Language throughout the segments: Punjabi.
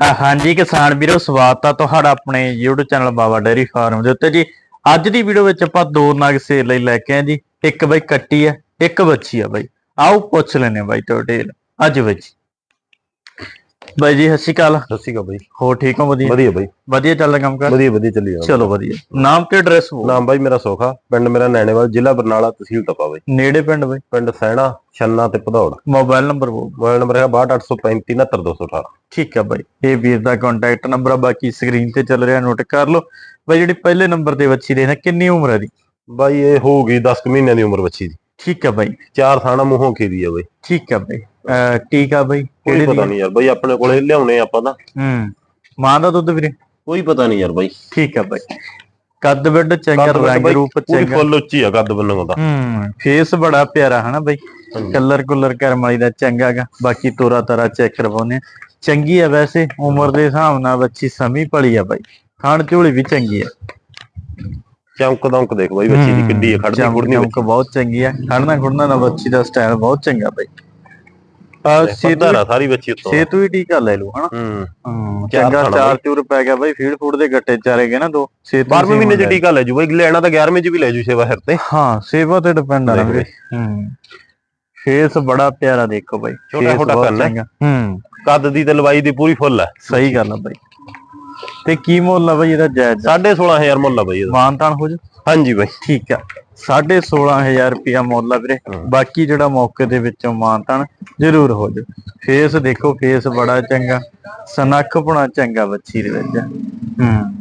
ਹਾਂ- ਹਾਂਜੀ ਕਿਸਾਨ ਵੀਰੋ, ਸਵਾਗਤ ਆ ਤੁਹਾਡਾ ਆਪਣੇ YouTube channel Baba dairy farm ਦੇ ਉੱਤੇ ਜੀ। ਅੱਜ ਦੀ ਵੀਡੀਓ ਵਿੱਚ ਆਪਾਂ ਦੋ ਨਗ ਸੇਲ ਲਈ ਲੈ ਕੇ ਆਏ ਜੀ। ਇੱਕ ਬਈ ਕੱਟੀ ਆ, ਇੱਕ ਬੱਚੀ ਆ ਬਾਈ। ਆਓ ਪੁੱਛ ਲੈਨੇ ਬਾਈ ਤੁਹਾਡੇ ਅੱਜ ਵਿੱਚ ਬਾਈ ਜੀ ਸਤਿ ਸ਼੍ਰੀ ਅਕਾਲ। ਸਤਿ ਸ਼੍ਰੀ ਅਕਾਲ ਬਾਈ। ਹੋ ਠੀਕ ਹੋ ਵਧੀਆ? ਵਧੀਆ ਬਾਈ। ਵਧੀਆ ਚੱਲਦਾ ਕੰਮ ਕਰ? ਵਧੀਆ ਵਧੀਆ ਚੱਲੀ ਜਾਂਦਾ। ਚਲੋ ਵਧੀਆ। ਨਾਮ ਤੇ ਐਡਰੈਸ ਹੋ ਨਾਮ ਬਾਈ ਮੇਰਾ ਸੋਖਾ ਪਿੰਡ ਮੇਰਾ ਨੈਣੇਵਾਲ ਜ਼ਿਲ੍ਹਾ ਬਰਨਾਲਾ ਤਹਿਸੀਲ ਤਪਾ ਬਾਈ। ਨੇੜੇ ਪਿੰਡ ਬਈ? ਪਿੰਡ ਸੈਣਾ ਛੰਨਾ ਤੇ ਭਦੌੜ। ਮੋਬਾਈਲ ਨੰਬਰ ਬੋਲ। ਮੋਬਾਈਲ ਨੰਬਰ ਹੈਗਾ 6283 79218 ਠੀਕ ਆ ਬਾਈ। ਇਹ ਵੀਰ ਦਾ ਕੰਟੈਕਟ ਨੰਬਰ ਆ ਬਾਕੀ ਸਕਰੀਨ ਤੇ ਚੱਲ ਰਿਹਾ ਨੋਟ ਕਰ ਲਓ। ਬਾਈ ਜਿਹੜੀ ਪਹਿਲੇ ਨੰਬਰ ਤੇ ਬੱਚੀ ਦੇ ਨਾ ਕਿੰਨੀ ਉਮਰ ਹੈ ਦੀ ਬਾਈ ਇਹ ਹੋਊਗੀ 10 ਕੁ ਮਹੀਨਿਆਂ ਦੀ ਉਮਰ ਬੱਚੀ ਦੀ। ਠੀਕ ਆ ਬਾਈ। ਚਾਰ ਥਾਣਾ ਮੂੰਹੋਂ ਖੀਦੀ ਆ ਬਾਈ। ਠੀਕ ਆ ਬਾਈ। ਅਹ ਠੀਕ ਆ ਬਾਈ। ਕੋਈ ਕਿਹੜੇ ਪਤਾ ਨਹੀਂ ਯਾਰ ਬਾਈ ਆਪਣੇ ਕੋਲੇ ਲਿਆਉਣੇ ਆਪਾਂ ਤਾਂ। ਹੂੰ। ਮਾਂ ਦਾ ਦੁੱਧ ਵੀਰੇ? ਕੋਈ ਪਤਾ ਨਹੀਂ ਯਾਰ ਬਾਈ। ਠੀਕ ਆ ਬਾਈ। ਕੱਦ ਵੱਡ ਚੰਗਾ ਰੰਗ ਰੂਪ ਪੂਰੀ ਚੰਗਾ। ਫੁੱਲ ਉੱਚੀ ਆ ਕੱਦ ਬੰਨੋ ਦਾ। ਹੂੰ ਫੇਸ ਬੜਾ ਪਿਆਰਾ ਹਨਾ ਬਾਈ। ਕਲਰ ਕੁਲਰ ਕਰਮ ਵਾਲੀ ਦਾ ਚੰਗਾ ਗਾ ਬਾਕੀ ਤੋਰਾ ਤਾਰਾ ਚੈੱਕ ਕਰਵਾਉਨੇ ਆ। ਚੰਗੀ ਆ ਵੈਸੇ ਉਮਰ ਦੇ ਹਿਸਾਬ ਨਾਲ ਬੱਚੀ ਸਮੀ ਪਲੀ ਆ ਬਾਈ। ਖਾਣ ਝੋਲੀ ਵੀ ਚੰਗੀ ਆ। ਚਮਕ ਦਮਕ ਦੇਖ ਬਾਈ ਬੱਚੀ ਦੀ ਕਿੱਡੀ ਆ ਖੜਦੀ ਖੁੜਨੀ ਚਮਕ ਬਹੁਤ ਚੰਗੀ ਆ ਖੜਨਾ ਖੁੜਨਾ ਦਾ ਬੱਚੀ ਦਾ ਸਟਾਈਲ ਬਹੁਤ ਚੰਗਾ ਬਾਈ। ਆ ਸੇਤੂ ਸੇਧਾਰਾ ਸਾਰੀ ਬੱਚੀ ਉੱਤੋਂ। ਸੇਤੂ ਵੀ ਟੀਕਾ ਲੈ ਲਓ ਹਨਾ? ਹੂੰ। ਹੂੰ ਚੰਗਾ ਚਾਰ ਚੂਰ ਪੈ ਗਿਆ ਬਾਈ ਫੀਡ ਫੂਡ ਦੇ ਗੱਟੇ ਚਾਰੇ ਗਏ ਨਾ ਦੋ। ਸੇਤੂ 12ਵੇਂ ਮਹੀਨੇ ਚ ਟੀਕਾ ਲੈ ਜੂ ਬਾਈ ਲੈਣਾ ਤਾਂ 11ਵੇਂ ਚ ਵੀ ਲੈ ਜੂ ਸੇਵਾ ਸਿਰ ਤੇ। ਹਾਂ ਸੇਵਾ ਤੇ ਡਿਪੈਂਡ ਆ ਵੀਰੇ। ਹੂੰ। ਫੇਸ ਬੜਾ ਪਿਆਰਾ ਦੇਖੋ ਬਾਈ। ਛੋਟਾ ਛੋਟਾ ਹੈ। ਚੰਗਾ। ਹੂੰ। ਕੱਦ ਦੀ ਤੇ ਲਵਾਈ ਦੀ ਪੂਰੀ ਫੁੱਲ ਹੈ ਸਹੀ ਗੱਲ ਆ ਬਾਈ। ਤੇ ਕੀ ਮੁੱਲ ਆ ਬਾਈ ਇਹਦਾ ਜਾਇਜ਼? 16500 ਮੁੱਲ ਆ ਬਾਈ ਇਹਦਾ। ਮਾਨਤਾਨ ਹੋ ਜਾ ਹਾਂਜੀ ਬਾਈ। ਠੀਕ ਆ। 16500 ਰੁਪਿਆ ਮੁੱਲ ਆ ਵੀਰੇ। ਬਾਕੀ ਜਿਹੜਾ ਮੌਕੇ ਦੇ ਵਿੱਚੋਂ ਮਾਨਤਾਨ ਜ਼ਰੂਰ ਹੋ ਜਾ ਫੇਸ ਦੇਖੋ ਫੇਸ ਬੜਾ ਚੰਗਾ। ਸਨੱਖ ਪੁਣਾ ਚੰਗਾ ਬੱਚੀ ਦੇ ਵਿੱਚ। ਹੂੰ।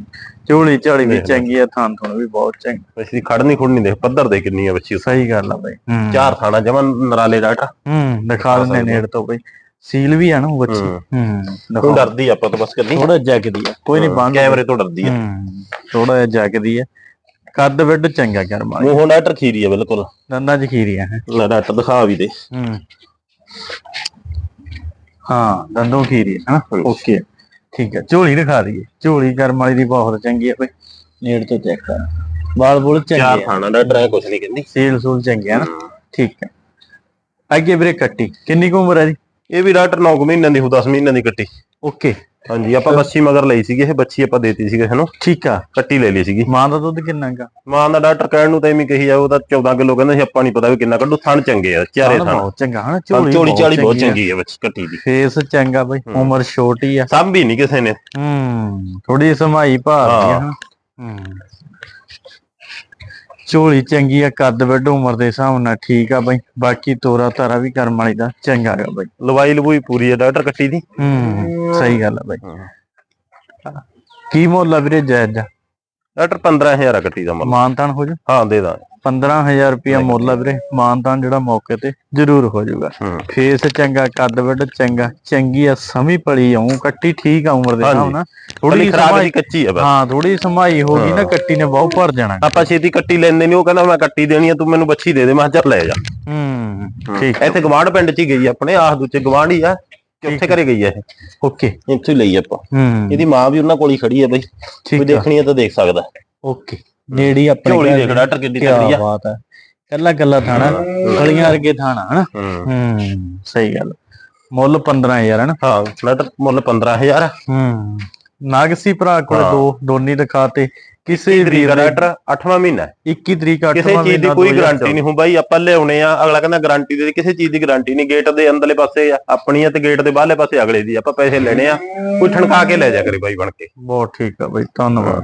ਝੋਲੀ ਝਾਲੀ ਵੀ ਚੰਗੀ ਆ ਥਾਂ ਥੁਣ ਵੀ ਬਹੁਤ ਚੰਗਾ। ਅਸੀਂ ਖੜਨੀ ਖੁੜਨੀ ਦੇਖ ਪੱਧਰ ਦੇ ਕਿੰਨੀ ਆ ਬੱਚੀ। ਸਹੀ ਗੱਲ ਆ ਬਾਈ। ਚਾਰ ਥਾਣਾ ਜਮਨ ਨਰਾਲੇ ਡਾਟਾ ਹੂੰ ਦਿਖਾ ਦਿੰਦੇ ਨੇੜ ਤੋਂ ਬਈ। ਸੀਲ ਵੀ ਆ ਨਾ ਉਹ ਬੱਚੀ। ਹੂੰ। ਹੂੰ ਕੋਈ ਡਰਦੀ ਆਪਾਂ ਤਾਂ ਬਸ ਕਰਨੀ ਥੋੜਾ ਜੈਕਦੀ ਆ। ਕੋਈ ਨਹੀਂ ਬੰਦ ਕੈਮਰੇ ਤੋਂ ਡਰਦੀ ਆ। ਥੋੜਾ ਜਿਹਾ ਜੈਕਦੀ ਆ। ਕੱਦ ਵੱਡ ਚੰਗਾ ਕਰਮ ਵਾਲੀ ਮੂੰਹੋਂ ਡਾਟਰ ਖੀਰੀ ਆ ਬਿਲਕੁਲ। ਦੰਦਾਂ ਚ ਖੀਰੀਆਂ ਹੈ। ਲੈ ਡਾਟਰ ਦਿਖਾ ਵੀ ਦੇ। ਹੂੰ। ਹਾਂ ਦੰਦੋਂ ਖੀਰੀ ਹੈ। ਨਾ। ਓਕੇ। ਠੀਕ ਹੈ ਝੋਲੀ ਦਿਖਾ ਦਈਏ। ਝੋਲੀ ਕਰਮ ਵਾਲੀ ਦੀ ਬਹੁਤ ਚੰਗੀ ਹੈ ਬਈ ਨੇੜ ਤੋਂ ਚੈੱਕ ਕਰ। ਬਾਲ ਬੁਲ ਚਾਰ ਚੰਗੇ ਆ। ਥਾਣਾ ਡਾਟਰ ਹੈ ਕੁਛ ਨਹੀਂ ਕਹਿੰਦੀ। ਸੀਲ ਸੂਲ ਚੰਗੇ ਆ ਨਾ। ਠੀਕ ਹੈ ਅੱਗੇ ਵੀਰੇ ਕੱਟੀ। ਕਿੰਨੀ ਕੁ ਉਮਰ ਹੈ ਜੀ ਇਹ ਵੀ ਡਾਟਰ 9 ਮਹੀਨਿਆਂ ਦੀ ਹੋ 10 ਮਹੀਨਿਆਂ ਦੀ ਕੱਟੀ। ਓਕੇ। ਹਾਂਜੀ ਆਪਾਂ ਬੱਚੀ ਮਗਰ ਲਈ ਸੀਗੀ ਇਹ ਬੱਚੀ ਆਪਾਂ ਦੇਤੀ ਸੀਗੇ ਹਨੂੰ? ਠੀਕ ਆ। ਕੱਟੀ ਲੈ ਲਈ ਸੀਗੀ। ਮਾਂ ਦਾ ਦੁੱਧ ਕਿੰਨਾ ਗਾ ਮਾਂ ਦਾ ਡਾਕਟਰ ਕਹਿਣ ਨੂੰ ਤਾਂ ਐਵੇਂ ਕਹੀ ਜਾਓ ਤਾਂ 14 ਕਿਲੋ ਕਹਿੰਦਾ ਸੀ ਆਪਾਂ ਨਹੀਂ ਪਤਾ ਵੀ ਕਿੰਨਾ ਕੱਢੂ ਥਣ ਚੰਗੇ ਆ ਚਾਰੇ ਥਣ ਬਹੁਤ ਚੰਗਾ ਹਨਾ? ਝੋਲੀ ਝੋਲੀ ਚਾਲੀ ਬਹੁਤ ਚੰਗੀ ਆ। ਬੱਚੀ ਕੱਟੀ ਦੀ। ਫੇਸ ਚੰਗਾ ਬਈ ਉਮਰ ਛੋਟੀ ਆ। ਸਭ ਵੀ ਨਹੀਂ ਕਿਸੇ ਨੇ। ਹੂੰ ਥੋੜੀ ਸਮਾਈ ਭਾਰਦੀ ਆ ਹਾਂ। ਹੂੰ। ਝੋਲੀ ਚੰਗੀ ਆ ਕੱਦ ਵੱਡ ਉਮਰ ਦੇ ਹਿਸਾਬ ਨਾਲ ਠੀਕ ਆ ਬਈ। ਬਾਕੀ ਤੋਰਾ ਤਾਰਾ ਵੀ ਕਰਮ ਵਾਲੀ ਦਾ ਚੰਗਾ ਗਾ ਬਈ। ਲਵਾਈ ਲਵੂਈ ਪੂਰੀ ਆ ਡਾਕਟਰ ਕੱਟੀ ਦੀ? ਹੂੰ ਸਹੀ ਗੱਲ ਆ ਬਈ। ਕੀ ਮੁੱਲ ਆ ਵੀਰੇ ਜਾਇਜ਼ ਦਾ? ਡਾਕਟਰ 15000 ਆ ਕੱਟੀ ਦਾ ਮੁੱਲ। ਮਾਨਤਾਨ ਹੋ ਜਾ ਹਾਂ ਦੇ ਦਾਂ 15000 ਰੁਪਇਆ ਮੁੱਲ ਆ ਵੀਰੇ ਮਾਨਤਾਨ ਜਿਹੜਾ ਮੌਕੇ ਤੇ ਜ਼ਰੂਰ ਹੋ ਜਾਊਗਾ। ਫੇਸ ਚੰਗਾ ਕੱਦ ਵੱਡ ਚੰਗਾ ਚੰਗੀ ਆ ਸਮੀ ਪਲੀ ਆਉਂ ਕੱਟੀ ਠੀਕ ਆ ਉਮਰ ਦੇ ਹਿਸਾਬ ਨਾਲ। ਥੋੜੀ ਥੋੜੀ ਖਰਾਬ ਦੀ ਕੱਚੀ ਆ ਬਸ। ਹਾਂ ਥੋੜੀ ਸਮਾਈ ਹੋ ਗਈ ਨਾ ਕੱਟੀ ਨੇ ਬਹੁਤ ਭਰ ਜਾਣਾ। ਆਪਾਂ ਛੇਤੀ ਕੱਟੀ ਲੈਂਦੇ ਨਹੀਂ ਉਹ ਕਹਿੰਦਾ ਮੈਂ ਕੱਟੀ ਦੇਣੀ ਆ ਤੂੰ ਮੈਨੂੰ ਬੱਚੀ ਦੇ ਦੇ ਮੈਂ ਚੱਲ ਲੈ ਜਾ। ਹੂੰ ਠੀਕ। ਇੱਥੇ ਗਵਾਂਢ ਪਿੰਡ ਚ ਹੀ ਗਈ ਆਪਣੇ ਆਹ ਦੂਜੇ ਗਵਾਂਢ ਹੀ ਆ ਕਿ ਉੱਥੇ ਘਰੇ ਗਈ ਆ ਇਹ। ਓਕੇ। ਇੱਥੇ ਹੀ ਲਈ ਆਪਾਂ। ਇਹਦੀ ਮਾਂ ਵੀ ਉਹਨਾਂ ਕੋਲ ਹੀ ਖੜੀ ਆ ਬਈ। ਕੋਈ ਦੇਖਣੀ ਆ ਤਾਂ ਦੇਖ ਸਕਦਾ। ਓਕੇ। ਨੇੜੀ ਆਪਣੇ ਝੋਲੀ ਦੇਖ। ਡਾਕਟਰ ਕਿਆ ਤਗੜੀ ਆ। ਬਾਤ ਹੈ। ਕੱਲਾ ਕੱਲਾ ਥਾਣਾ ਗਲੀਆਂ ਵਰਗੇ ਥਾਣਾ ਹਨਾ? ਹੂੰ। ਸਹੀ ਗੱਲ। ਮੁੱਲ 15000 ਹਨਾ? ਹਾਂ ਡਾਕਟਰ ਮੁੱਲ 15000 ਆ ਹੂੰ। ਨਾਗਸੀ ਭਰਾ ਕੋਲ। ਦੋ ਦੋਨੀ ਦਿਖਾਤੇ। ਕਿਸੇ ਦਾ ਡਾਕਟਰ 8ਵਾਂ ਮਹੀਨਾ। ਹੈ। 21 ਤਰੀਕ 8 ਕਿਸੇ ਚੀਜ਼ ਦੀ ਕੋਈ ਗਾਰੰਟੀ ਨਹੀਂ ਹੋ ਬਾਈ ਆਪਾਂ ਲਿਆਉਣੇ ਆ ਅਗਲਾ ਕਹਿੰਦਾ ਗਾਰੰਟੀ ਦੇ ਕਿਸੇ ਚੀਜ਼ ਦੀ ਗਾਰੰਟੀ ਨਹੀਂ ਗੇਟ ਦੇ ਅੰਦਰਲੇ ਪਾਸੇ ਆ, ਆਪਣੀ ਆ ਤੇ ਗੇਟ ਦੇ ਬਾਹਰਲੇ ਪਾਸੇ ਅਗਲੇ ਦੀ ਆਪਾਂ ਪੈਸੇ ਲੈਣੇ ਆ ਕੋਈ ਠਣਕਾ ਕੇ ਲੈ ਜਾ ਕਰੇ ਬਾਈ ਬਣ ਕੇ। ਬਹੁਤ ਠੀਕ ਆ ਬਈ ਧੰਨਵਾਦ।